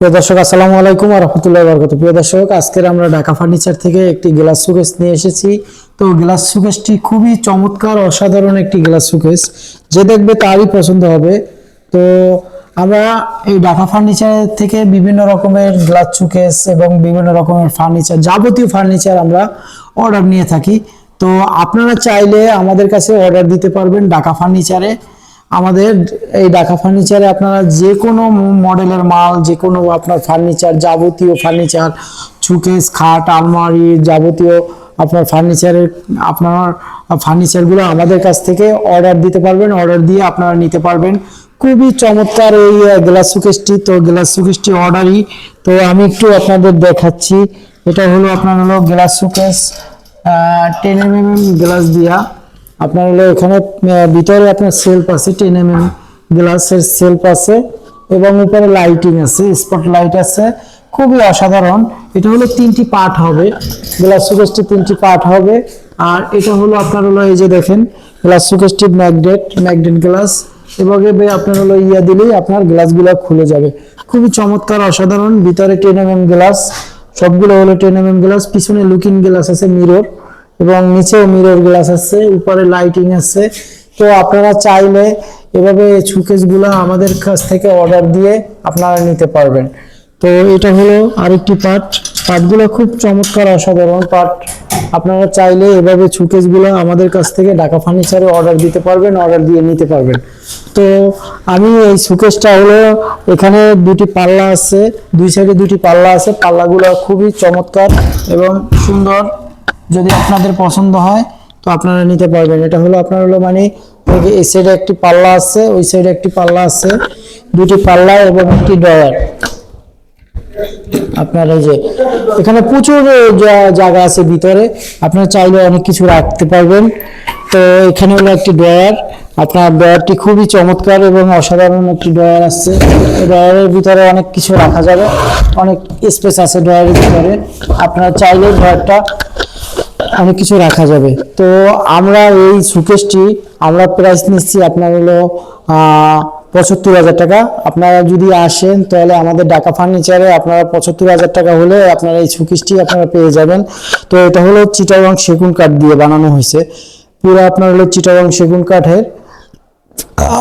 প্রিয় দর্শক, আসসালামু আলাইকুম রহমতুল্লাহ বরকত প্রিয় দর্শক, আজকের আমরা ঢাকা ফার্নিচার থেকে একটি গ্লাস সুকেস নিয়ে এসেছি। তো গ্লাস সুকেসটি খুবই চমৎকার, অসাধারণ একটি গ্লাস সুকেস যে দেখবে তারই পছন্দ হবে। তো আমরা এই ঢাকা ফার্নিচার থেকে বিভিন্ন রকমের গ্লাস সুকেস এবং বিভিন্ন রকমের ফার্নিচার, যাবতীয় ফার্নিচার আমরা অর্ডার নিয়ে থাকি। তো আপনারা চাইলে আমাদের কাছে অর্ডার দিতে পারবেন ঢাকা ফার্নিচারে। আমাদের এই ঢাকা ফার্নিচারে আপনারা যে কোনো মডেলের মাল, যে কোনো আপনার ফার্নিচার যাবতীয় ফার্নিচার সুকেস খাট, আলমারি যাবতীয় আপনার ফার্নিচারের আপনার ফার্নিচারগুলো আমাদের কাছ থেকে অর্ডার দিতে পারবেন অর্ডার দিয়ে আপনারা নিতে পারবেন। খুবই চমৎকার এই গ্লাস সুকেসটি তো গ্লাস সুকেসটি অর্ডারই তো আমি একটু আপনাদের দেখাচ্ছি। এটা হলো, আপনার হলো glass showcase ten M M glass দিয়া। আপনার হলো এখানে ভিতরে আপনার সেলফ আছে টেন এম এম গ্লাসের সেলফ আছে এবং উপরে লাইটিং আছে স্পট লাইট আছে। খুবই অসাধারণ। এটা হলো তিনটি পার্ট হবে। গ্লাস সুকেসটি তিনটি পার্ট হবে। আর এটা হলো আপনার হলো এই যে দেখেন গ্লাস সুকেসটি ম্যাগনেট ম্যাগনেট গ্লাস এবং এবার আপনার হলো ইয়া দিলেই আপনার গ্লাসগুলো খুলে যাবে। খুবই চমৎকার, অসাধারণ। ভিতরে টেন এম গ্লাস সবগুলো হলো টেন এম গ্লাস পিছনে লুকিং গ্লাস আছে মিরর এবং নিচেও মিরর গ্লাস আছে, উপরে লাইটিং আছে। তো আপনারা চাইলে এভাবে সুকেসগুলো আমাদের কাছ থেকে অর্ডার দিয়ে আপনারা নিতে পারবেন। তো এটা হলো আরেকটি পার্ট পার্টগুলো খুব চমৎকার, অসাধারণ পার্ট আপনারা চাইলে এভাবে সুকেসগুলো আমাদের কাছ থেকে ঢাকা ফার্নিচারে অর্ডার দিতে পারবেন অর্ডার দিয়ে নিতে পারবেন। তো আমি এই সুকেসটা হলো এখানে দুটি পাল্লা আছে, দুই সাইডে দুটি পাল্লা আছে। পাল্লাগুলো খুবই চমৎকার এবং সুন্দর। যদি আপনাদের পছন্দ হয়, তো আপনারা নিতে পারবেন। এটা হলো আপনার হলো মানে এই সাইডে একটি পাল্লা আছে, ওই সাইডে একটি পাল্লা আছে দুটি পাল্লা এবং একটি ডয়ার আপনার এই যে, এখানে প্রচুর জায়গা আছে ভিতরে। আপনারা চাইলে অনেক কিছু রাখতে পারবেন। তো এখানে হলো একটি ড্রয়ার। আপনার ড্রয়ারটি খুবই চমৎকার এবং অসাধারণ একটি ড্রয়ার আছে। ড্রয়ারের ভিতরে অনেক কিছু রাখা যাবে। অনেক স্পেস আছে ড্রয়ারের ভিতরে। আপনারা চাইলে ড্রয়ারটা অনেক কিছু রাখা যাবে। তো আমরা এই সুকেশটি আমরা প্রাইস নিচ্ছি আপনার হলো পঁচাত্তর হাজার টাকা। আপনারা যদি আসেন তাহলে আমাদের ঢাকা ফার্নিচারে আপনারা পঁচাত্তর হাজার টাকা হলে আপনারা এই সুকেশটি আপনারা পেয়ে যাবেন। তো এটা হলো চিটাগং সেগুন কাঠ দিয়ে বানানো হয়েছে। পুরো আপনার হলো চিটাগং সেগুন কাঠের।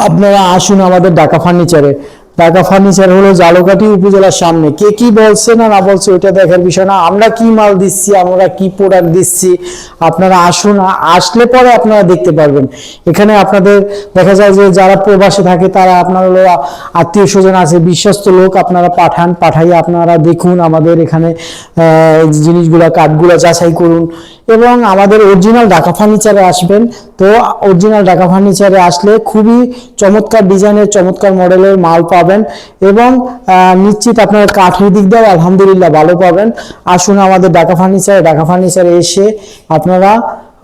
আপনারা আসুন আমাদের ঢাকা ফার্নিচারে ঢাকা ফার্নিচার হলো জালকাঠি উপজেলার সামনে। কে কি বলছে না না বলছে ওইটা দেখার বিষয় না। আমরা কি মাল দিচ্ছি, আমরা কি প্রোডাক্ট দিচ্ছি, আপনারা আসুন, আসলে পরে আপনারা দেখতে পারবেন। এখানে আপনাদের দেখা যায় যে যারা প্রবাসে থাকে, তারা আপনার হলো আত্মীয় স্বজন আছে, বিশ্বস্ত লোক আপনারা পাঠান, পাঠাইয়ে আপনারা দেখুন আমাদের এখানে জিনিসগুলা, কাঠগুলা যাচাই করুন। এবং আমাদের অরিজিনাল ঢাকা ফার্নিচারে আসবেন। তো অরিজিনাল ঢাকা ফার্নিচারে আসলে খুবই চমৎকার ডিজাইনের চমৎকার মডেলের মাল পাবেন এবং আহ, নিশ্চিত আপনার কাঠের দিক দিয়েও আলহামদুলিল্লাহ ভালো পাবেন। আসুন আমাদের ঢাকা ফার্নিচারে ঢাকা ফার্নিচারে এসে আপনারা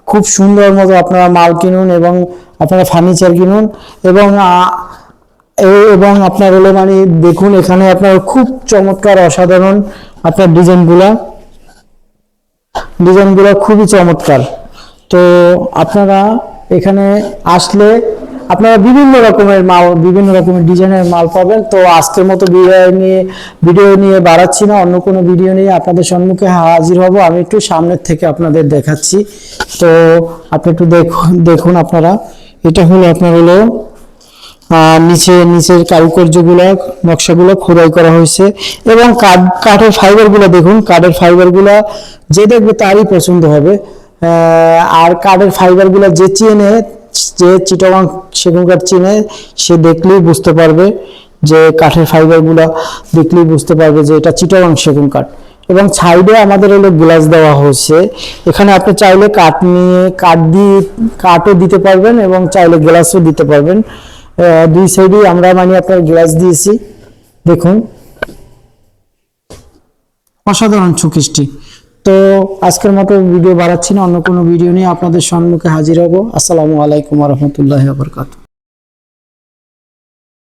খুব সুন্দর মতো আপনারা মাল কিনুন এবং আপনারা ফার্নিচার কিনুন এবং এবং আপনার হলো মানে দেখুন এখানে আপনার খুব চমৎকার অসাধারণ আপনার ডিজাইনগুলা। ডিজাইনগুলো খুবই চমৎকার। তো আপনারা এখানে আসলে আপনারা বিভিন্ন রকমের মাল, বিভিন্ন রকমের ডিজাইনের মাল পাবেন। তো আজকের মতো ভিডিও নিয়ে ভিডিও নিয়ে বাড়াচ্ছি না, অন্য কোনো ভিডিও নিয়ে আপনাদের সম্মুখে হাজির হব। আমি একটু সামনের থেকে আপনাদের দেখাচ্ছি। তো আপনি একটু দেখুন দেখুন আপনারা। এটা হলো আপনার হলো নিচে, নিচের কারুকার্যগুলো, নকশাগুলো খোদাই করা হয়েছে। এবং কাঠ, কাঠের ফাইবারগুলো দেখুন, কাঠের ফাইবারগুলো যে দেখবে তারই পছন্দ হবে। আর কাঠের ফাইবারগুলো যে চেনে যে চিটাগাং সেগুন কাঠ চেনে, সে দেখলেই বুঝতে পারবে যে কাঠের ফাইবারগুলো দেখলেই বুঝতে পারবে যে এটা চিটাগাং সেগুন কাঠ এবং সাইডে আমাদের হলো গ্লাস দেওয়া হয়েছে। এখানে আপনি চাইলে কাঠ নিয়ে, কাঠ দিয়ে, কাঠও দিতে পারবেন এবং চাইলে গ্লাসও দিতে পারবেন। দুই সাইডেই আমরা মানে আপনার গ্লাস দিয়েছি। দেখুন। অসাধারণ চুকিসটি তো আজকের মতো ভিডিও বাড়াচ্ছি না, অন্য কোনো ভিডিও নিয়ে আপনাদের সম্মুখে হাজির হব। আসসালামু আলাইকুম রহমতুল্লাহ বরকাত